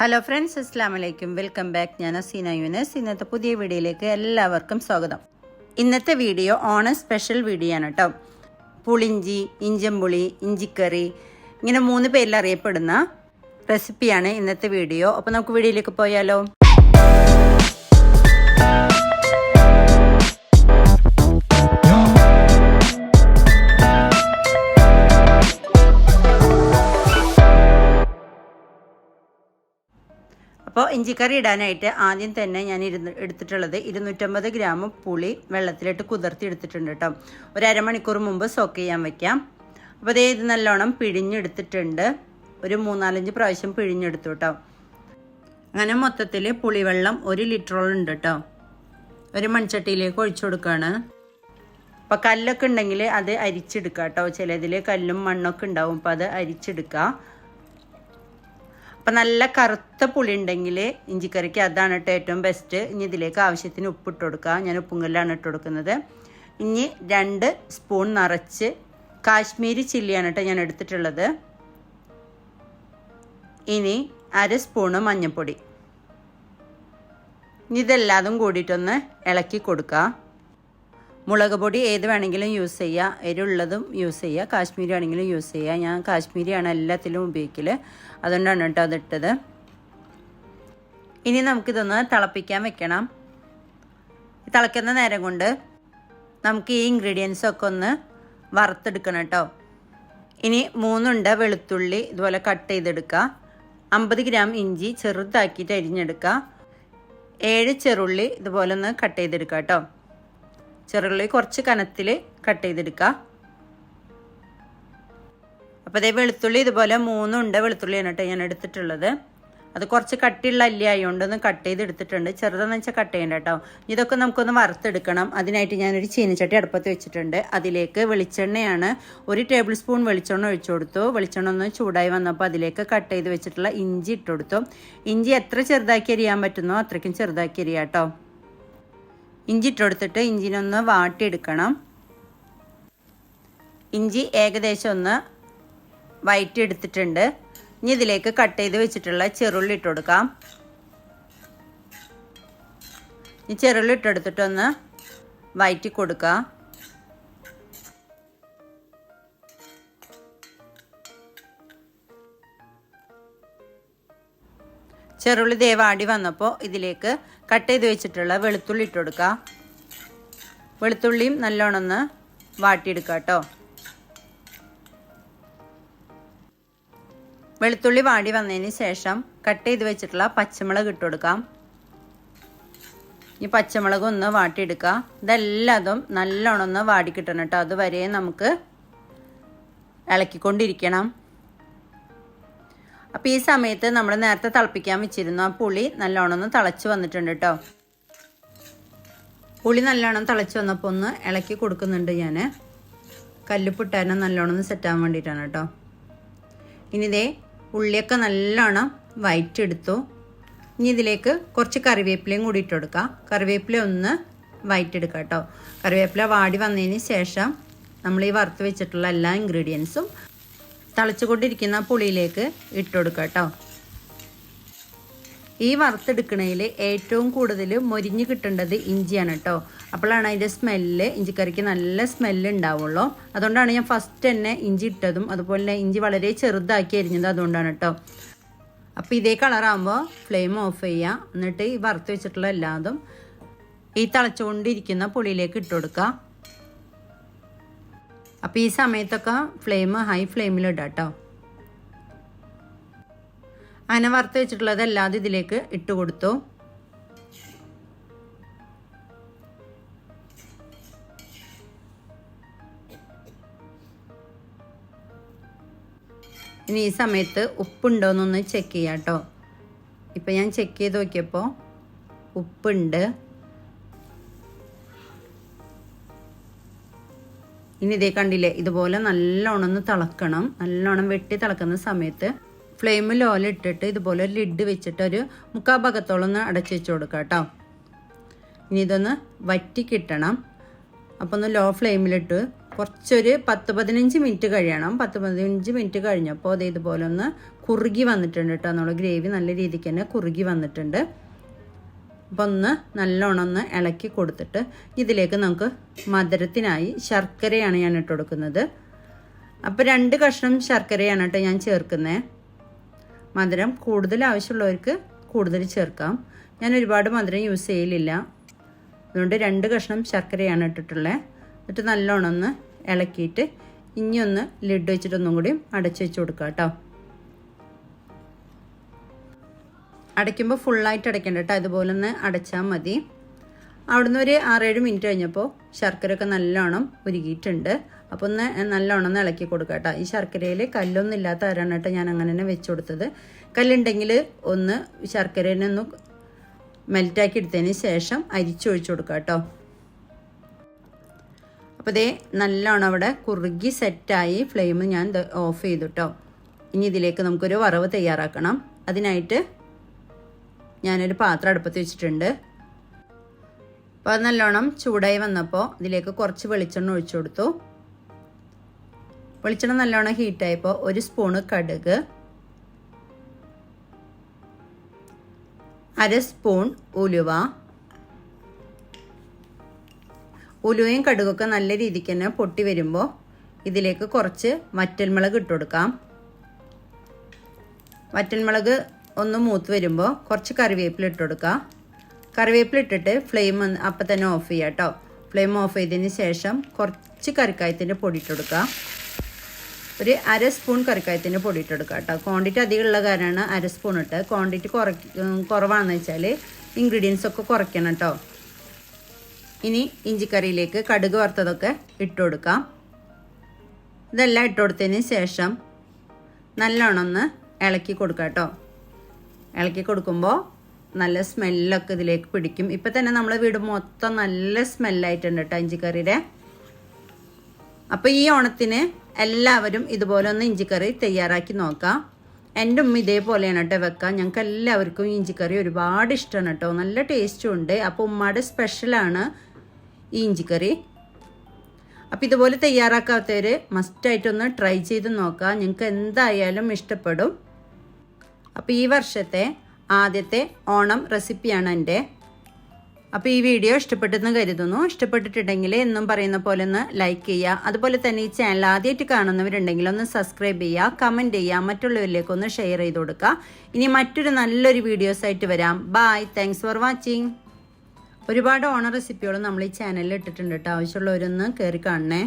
Hello friends അസ്സാം വലൈക്കും welcome back ഞാൻ അസീന യുനസ്. ഇന്നത്തെ പുതിയ വീഡിയോയിലേക്ക് എല്ലാവർക്കും സ്വാഗതം. ഇന്നത്തെ വീഡിയോ ഓണ സ്പെഷ്യൽ വീഡിയോ ആണ് കേട്ടോ പുളിഞ്ചി ഇഞ്ചമ്പുളി ഇഞ്ചിക്കറി ഇങ്ങനെ മൂന്ന് പേരിൽ അറിയപ്പെടുന്ന റെസിപ്പിയാണ് ഇന്നത്തെ വീഡിയോ. അപ്പോൾ നമുക്ക് വീഡിയോയിലേക്ക് പോയാലോ? അപ്പോൾ ഇഞ്ചിക്കറി ഇടാനായിട്ട് ആദ്യം തന്നെ ഞാൻ ഇരുന്ന് എടുത്തിട്ടുള്ളത് ഇരുന്നൂറ്റമ്പത് ഗ്രാം പുളി വെള്ളത്തിലിട്ട് കുതിർത്തി എടുത്തിട്ടുണ്ട് കേട്ടോ. ഒരു അരമണിക്കൂർ മുമ്പ് സോക്ക് ചെയ്യാൻ വെക്കാം. അപ്പോൾ അതേ ഇത് നല്ലോണം പിഴിഞ്ഞെടുത്തിട്ടുണ്ട്. ഒരു മൂന്നാലഞ്ച് പ്രാവശ്യം പിഴിഞ്ഞെടുത്തു കേട്ടോ. അങ്ങനെ മൊത്തത്തിൽ പുളിവെള്ളം ഒരു ലിറ്ററോളം ഉണ്ട് കേട്ടോ. ഒരു മൺചട്ടിയിലേക്ക് ഒഴിച്ചു കൊടുക്കുകയാണ് അപ്പോൾ കല്ലൊക്കെ ഉണ്ടെങ്കിൽ അത് അരിച്ചെടുക്കുക കേട്ടോ. ചിലതിൽ കല്ലും മണ്ണൊക്കെ ഉണ്ടാവും അപ്പോൾ അത് അരിച്ചെടുക്കുക അപ്പം നല്ല കറുത്ത പുളി ഉണ്ടെങ്കിൽ ഇഞ്ചിക്കറിക്ക് അതാണ് കേട്ടോ ഏറ്റവും ബെസ്റ്റ് ഇനി ഇതിലേക്ക് ആവശ്യത്തിന് ഉപ്പ് ഇട്ട് കൊടുക്കുക ഞാൻ ഉപ്പുങ്കല്ലാണ് ഇട്ട് കൊടുക്കുന്നത്. ഇനി രണ്ട് സ്പൂൺ നിറച്ച് കാശ്മീരി ചില്ലിയാണ് കേട്ടോ ഞാൻ എടുത്തിട്ടുള്ളത്. ഇനി അര സ്പൂണ് മഞ്ഞൾപ്പൊടി ഇതെല്ലാതും കൂടിയിട്ടൊന്ന് ഇളക്കി കൊടുക്കുക മുളക് പൊടി ഏത് വേണമെങ്കിലും യൂസ് ചെയ്യുക എരിവുള്ളതും യൂസ് ചെയ്യുക കാശ്മീരി ആണെങ്കിലും യൂസ് ചെയ്യുക ഞാൻ കാശ്മീരിയാണ് എല്ലാത്തിലും ഉപയോഗിക്കൽ അതുകൊണ്ടാണ് കേട്ടോ അതിട്ടത് ഇനി നമുക്കിതൊന്ന് തിളപ്പിക്കാൻ വെക്കണം. തിളയ്ക്കുന്ന നേരം കൊണ്ട് നമുക്ക് ഈ ഇൻഗ്രീഡിയൻസ് ഒക്കെ ഒന്ന് വറുത്തെടുക്കണം കേട്ടോ. ഇനി മൂന്നുണ്ട വെളുത്തുള്ളി ഇതുപോലെ കട്ട് ചെയ്തെടുക്കുക അമ്പത് ഗ്രാം ഇഞ്ചി ചെറുതാക്കിയിട്ട് അരിഞ്ഞെടുക്കുക ഏഴ് ചെറുള്ളി ഇതുപോലെ ഒന്ന് കട്ട് ചെയ്തെടുക്കുക കേട്ടോ. ചെറുള്ളി കുറച്ച് കനത്തിൽ കട്ട് ചെയ്തെടുക്കുക അപ്പോൾ അതേ വെളുത്തുള്ളി ഇതുപോലെ മൂന്നുണ്ട് വെളുത്തുള്ളിയാണ് കേട്ടോ ഞാൻ എടുത്തിട്ടുള്ളത്. അത് കുറച്ച് കട്ടിയുള്ള അല്ലി ആയതുകൊണ്ട് ഒന്ന് കട്ട് ചെയ്ത് എടുത്തിട്ടുണ്ട് ചെറുതെന്ന് വെച്ചാൽ കട്ട് ചെയ്യണ്ട കേട്ടോ. ഇതൊക്കെ നമുക്കൊന്ന് വറുത്തെടുക്കണം. അതിനായിട്ട് ഞാനൊരു ചീനച്ചട്ടി അടുപ്പത്ത് വെച്ചിട്ടുണ്ട്. അതിലേക്ക് വെളിച്ചെണ്ണയാണ് ഒരു ടേബിൾ സ്പൂൺ വെളിച്ചെണ്ണ ഒഴിച്ചു കൊടുത്തു. വെളിച്ചെണ്ണ ഒന്ന് ചൂടായി വന്നപ്പോൾ അതിലേക്ക് കട്ട് ചെയ്ത് വെച്ചിട്ടുള്ള ഇഞ്ചി ഇട്ട് കൊടുത്തു. ഇഞ്ചി എത്ര ചെറുതാക്കി അരിയാൻ പറ്റുന്നോ അത്രയ്ക്കും ചെറുതാക്കി അരിയാം കേട്ടോ. ഇഞ്ചി ഇട്ടെടുത്തിട്ട് ഇഞ്ചിനൊന്ന് വാട്ടിയെടുക്കണം. ഇഞ്ചി ഏകദേശം ഒന്ന് വയറ്റിയെടുത്തിട്ടുണ്ട്. ഇനി ഇതിലേക്ക് കട്ട് ചെയ്ത് വെച്ചിട്ടുള്ള ചെറുള്ളി ഇട്ട് കൊടുക്കാം. ഈ ചെറുള്ളി ഇട്ടെടുത്തിട്ടൊന്ന് വയറ്റി കൊടുക്കുക ചെറുള്ളി ദേവാടി വന്നപ്പോൾ ഇതിലേക്ക് കട്ട് ചെയ്ത് വെച്ചിട്ടുള്ള വെളുത്തുള്ളി ഇട്ട് കൊടുക്കുക വെളുത്തുള്ളിയും നല്ലോണം ഒന്ന് വാട്ടിയെടുക്കുക കേട്ടോ. വെളുത്തുള്ളി വാടി വന്നതിന് ശേഷം കട്ട് ചെയ്ത് വെച്ചിട്ടുള്ള പച്ചമുളക് ഇട്ട് കൊടുക്കാം. ഈ പച്ചമുളക് ഒന്ന് വാട്ടിയെടുക്കുക ഇതെല്ലാതും നല്ലോണം ഒന്ന് വാടി കിട്ടണം കേട്ടോ. അതുവരെ നമുക്ക് ഇളക്കിക്കൊണ്ടിരിക്കണം. അപ്പോൾ ഈ സമയത്ത് നമ്മൾ നേരത്തെ തിളപ്പിക്കാൻ വെച്ചിരുന്നു ആ പുളി നല്ലോണം ഒന്ന് തിളച്ച് വന്നിട്ടുണ്ട് കേട്ടോ പുളി നല്ലോണം തിളച്ച് വന്നപ്പോൾ ഒന്ന് ഇളക്കി കൊടുക്കുന്നുണ്ട് ഞാൻ കല്ലുപ്പിട്ടാനും നല്ലോണം ഒന്ന് സെറ്റാൻ വേണ്ടിയിട്ടാണ് കേട്ടോ ഇനി ഇതേ ഉള്ളിയൊക്കെ നല്ലോണം വയറ്റെടുത്തു. ഇനി ഇതിലേക്ക് കുറച്ച് കറിവേപ്പിലയും കൂടി ഇട്ട് കൊടുക്കുക കറിവേപ്പില ഒന്ന് വയറ്റെടുക്കുക കേട്ടോ കറിവേപ്പില വാടി വന്നതിന് ശേഷം നമ്മൾ ഈ വറുത്ത് വെച്ചിട്ടുള്ള എല്ലാ ഇൻഗ്രീഡിയൻസും തിളച്ചുകൊണ്ടിരിക്കുന്ന പുളിയിലേക്ക് ഇട്ട് കൊടുക്കുക കേട്ടോ ഈ വറുത്തെടുക്കുന്നതിൽ ഏറ്റവും കൂടുതൽ മൊരിഞ്ഞ് കിട്ടേണ്ടത് ഇഞ്ചിയാണ് കേട്ടോ അപ്പോഴാണ് അതിന്റെ സ്മെല്ല് ഇഞ്ചിക്കറിക്ക് നല്ല സ്മെല്ല് ഉണ്ടാവുള്ളൂ. അതുകൊണ്ടാണ് ഞാൻ ഫസ്റ്റ് തന്നെ ഇഞ്ചി ഇട്ടതും അതുപോലെ തന്നെ ഇഞ്ചി വളരെ ചെറുതാക്കി അരിഞ്ഞത് അതുകൊണ്ടാണ് കേട്ടോ അപ്പോൾ ഇതേ കളറാകുമ്പോൾ ഫ്ലെയിം ഓഫ് ചെയ്യുക എന്നിട്ട് ഈ വറുത്ത് വെച്ചിട്ടുള്ള എല്ലാതും ഈ തിളച്ചുകൊണ്ടിരിക്കുന്ന പുളിയിലേക്ക് ഇട്ട് അപ്പോൾ ഈ സമയത്തൊക്കെ ഫ്ലെയിം ഹൈ ഫ്ലെയിമിലിടാം കേട്ടോ അങ്ങനെ വറുത്ത് വെച്ചിട്ടുള്ളത് അല്ലാതെ ഇതിലേക്ക് ഇട്ട് കൊടുത്തു. ഇനി ഈ സമയത്ത് ഉപ്പുണ്ടോയെന്നൊന്ന് ചെക്ക് ചെയ്യാം കേട്ടോ ഇപ്പം ഞാൻ ചെക്ക് ചെയ്ത് നോക്കിയപ്പോൾ ഉപ്പുണ്ട്. ഇനി ഇതേ കണ്ടില്ലേ ഇതുപോലെ നല്ലോണം ഒന്ന് തിളക്കണം. നല്ലോണം വെട്ടി തിളക്കുന്ന സമയത്ത് ഫ്ലെയിം ലോല ഇട്ടിട്ട് ഇതുപോലെ ഒരു ലിഡ് വെച്ചിട്ട് ഒരു മുക്കാ ഭാഗത്തോളം ഒന്ന് അടച്ചു വെച്ച് കൊടുക്കുക കേട്ടോ. ഇനി ഇതൊന്ന് വറ്റി കിട്ടണം. അപ്പോൾ ഒന്ന് ലോ ഫ്ലെയിമിലിട്ട് കുറച്ചൊരു പത്ത് പതിനഞ്ച് മിനിറ്റ് കഴിയണം. പത്ത് പതിനഞ്ച് മിനിറ്റ് കഴിഞ്ഞപ്പോൾ അത് ഇതുപോലെ ഒന്ന് കുറുകി വന്നിട്ടുണ്ട് കേട്ടോ. നമ്മൾ ഗ്രേവി നല്ല രീതിക്ക് തന്നെ കുറുകി വന്നിട്ടുണ്ട്. അപ്പോൾ ഒന്ന് നല്ലോണം ഒന്ന് ഇളക്കി കൊടുത്തിട്ട് ഇതിലേക്ക് നമുക്ക് മധുരത്തിനായി ശർക്കരയാണ് ഞാൻ ഇട്ട് കൊടുക്കുന്നത്. അപ്പോൾ രണ്ട് കഷ്ണം ശർക്കരയാണ് കേട്ടോ ഞാൻ ചേർക്കുന്നത് മധുരം കൂടുതൽ ആവശ്യമുള്ളവർക്ക് കൂടുതൽ ചേർക്കാം. ഞാൻ ഒരുപാട് മധുരം യൂസ് ചെയ്യലില്ല. അതുകൊണ്ട് രണ്ട് കഷ്ണം ശർക്കരയാണ് ഇട്ടിട്ടുള്ളത് എന്നിട്ട് നല്ലോണം ഒന്ന് ഇളക്കിയിട്ട് ഇനി ഒന്ന് ലിഡ് വെച്ചിട്ടൊന്നും കൂടി അടച്ചു വെച്ച് കൊടുക്കാം കേട്ടോ. അടയ്ക്കുമ്പോൾ ഫുള്ളായിട്ട് അടയ്ക്കണ്ട കേട്ടോ അതുപോലെ ഒന്ന് അടച്ചാൽ മതി. അവിടുന്ന് ഒരു ആറേഴ് മിനിറ്റ് കഴിഞ്ഞപ്പോൾ ശർക്കരയൊക്കെ നല്ലോണം ഉരുകിയിട്ടുണ്ട്. അപ്പോൾ ഒന്ന് നല്ലോണം ഒന്ന് ഇളക്കി കൊടുക്കുക കേട്ടോ ഈ ശർക്കരയിൽ കല്ലൊന്നും ഇല്ലാത്ത ആരാണ് കേട്ടോ ഞാൻ അങ്ങനെ തന്നെ വെച്ച് കൊടുത്തത്. കല്ലുണ്ടെങ്കിൽ ഒന്ന് ശർക്കരേനെ ഒന്ന് മെൽറ്റാക്കി എടുത്തതിന് ശേഷം അരിച്ചൊഴിച്ച് കൊടുക്കുക കേട്ടോ അപ്പോൾ ഇതേ നല്ലോണം അവിടെ കുറുകി സെറ്റായി ഫ്ലെയിം ഞാൻ ഓഫ് ചെയ്തു കേട്ടോ ഇനി ഇതിലേക്ക് നമുക്കൊരു വറവ് തയ്യാറാക്കണം. അതിനായിട്ട് ഞാനൊരു പാത്രം അടുപ്പത്ത് വെച്ചിട്ടുണ്ട്. അപ്പോൾ അത് നല്ലോണം ചൂടായി വന്നപ്പോൾ ഇതിലേക്ക് കുറച്ച് വെളിച്ചെണ്ണ ഒഴിച്ചു കൊടുത്തു. വെളിച്ചെണ്ണ നല്ലോണം ഹീറ്റായപ്പോൾ ഒരു സ്പൂണ് കടുക്. അര സ്പൂൺ ഉലുവ. ഉലുവയും കടുകൊക്കെ നല്ല രീതിക്ക് തന്നെ പൊട്ടി വരുമ്പോൾ ഇതിലേക്ക് കുറച്ച് വറ്റൽമുളക് ഇട്ട് കൊടുക്കാം. വറ്റൽമുളക് ഒന്ന് മൂത്ത് വരുമ്പോൾ കുറച്ച് കറിവേപ്പില ഇട്ട് കൊടുക്കുക കറിവേപ്പില ഇട്ടിട്ട് ഫ്ലെയിം അപ്പം തന്നെ ഓഫ് ചെയ്യുക കേട്ടോ ഫ്ലെയിം ഓഫ് ചെയ്തതിന് ശേഷം കുറച്ച് കറിക്കായത്തിന്റെ പൊടി ഇട്ട് കൊടുക്കുക ഒരു അര സ്പൂൺ കറിക്കായത്തിന്റെ പൊടി ഇട്ട് കൊടുക്കുക കേട്ടോ ക്വാണ്ടിറ്റി അധികമുള്ള കാര്യമാണ് അര സ്പൂൺ ഇട്ട്. ക്വാണ്ടിറ്റി കുറ കുറവാണെന്ന് വെച്ചാൽ ഇൻഗ്രീഡിയൻസ് ഒക്കെ കുറയ്ക്കണം കേട്ടോ ഇനി ഇഞ്ചിക്കറിയിലേക്ക് കടുക് വറുത്തതൊക്കെ ഇട്ട് കൊടുക്കാം. ഇതെല്ലാം ഇട്ട് കൊടുത്തതിന് ശേഷം നല്ലോണം ഒന്ന് ഇളക്കി കൊടുക്കാം കേട്ടോ ഇളക്കി കൊടുക്കുമ്പോൾ നല്ല സ്മെല്ലൊക്കെ ഇതിലേക്ക് പിടിക്കും. ഇപ്പം തന്നെ നമ്മളെ വീട് മൊത്തം നല്ല സ്മെല്ലായിട്ടുണ്ട് കേട്ടോ ഇഞ്ചിക്കറിയുടെ. അപ്പോൾ ഈ ഓണത്തിന് എല്ലാവരും ഇതുപോലെ ഒന്ന് ഇഞ്ചിക്കറി തയ്യാറാക്കി നോക്കാം. എന്റെ ഉമ്മ ഇതേപോലെയാണ് കേട്ടോ വെക്കാം. ഞങ്ങൾക്ക് എല്ലാവർക്കും ഇഞ്ചിക്കറി ഒരുപാട് ഇഷ്ടമാണ് കേട്ടോ നല്ല ടേസ്റ്റും ഉണ്ട്. അപ്പോൾ ഉമ്മയുടെ സ്പെഷ്യലാണ് ഈ ഇഞ്ചിക്കറി. അപ്പോൾ ഇതുപോലെ തയ്യാറാക്കാത്തവർ മസ്റ്റായിട്ടൊന്ന് ട്രൈ ചെയ്ത് നോക്കാം. ഞങ്ങൾക്ക് എന്തായാലും ഇഷ്ടപ്പെടും. അപ്പോൾ ഈ വർഷത്തെ ആദ്യത്തെ ഓണം റെസിപ്പിയാണ് എന്റെ. അപ്പോൾ ഈ വീഡിയോ ഇഷ്ടപ്പെട്ടെന്ന് കരുതുന്നു. ഇഷ്ടപ്പെട്ടിട്ടുണ്ടെങ്കിൽ എന്നും പറയുന്ന പോലെ ഒന്ന് ലൈക്ക് ചെയ്യുക. അതുപോലെ തന്നെ ഈ ചാനൽ ആദ്യമായിട്ട് കാണുന്നവരുണ്ടെങ്കിൽ ഒന്ന് സബ്സ്ക്രൈബ് ചെയ്യുക കമന്റ് ചെയ്യുക മറ്റുള്ളവരിലേക്ക് ഒന്ന് ഷെയർ ചെയ്ത് കൊടുക്കുക. ഇനി മറ്റൊരു നല്ലൊരു വീഡിയോസായിട്ട് വരാം. ബായ് താങ്ക്സ് ഫോർ വാച്ചിങ് ഒരുപാട് ഓണ റെസിപ്പികളും നമ്മൾ ഈ ചാനലിൽ ഇട്ടിട്ടുണ്ട് കേട്ടോ ആവശ്യമുള്ളവരൊന്ന് കയറി കാണണേ.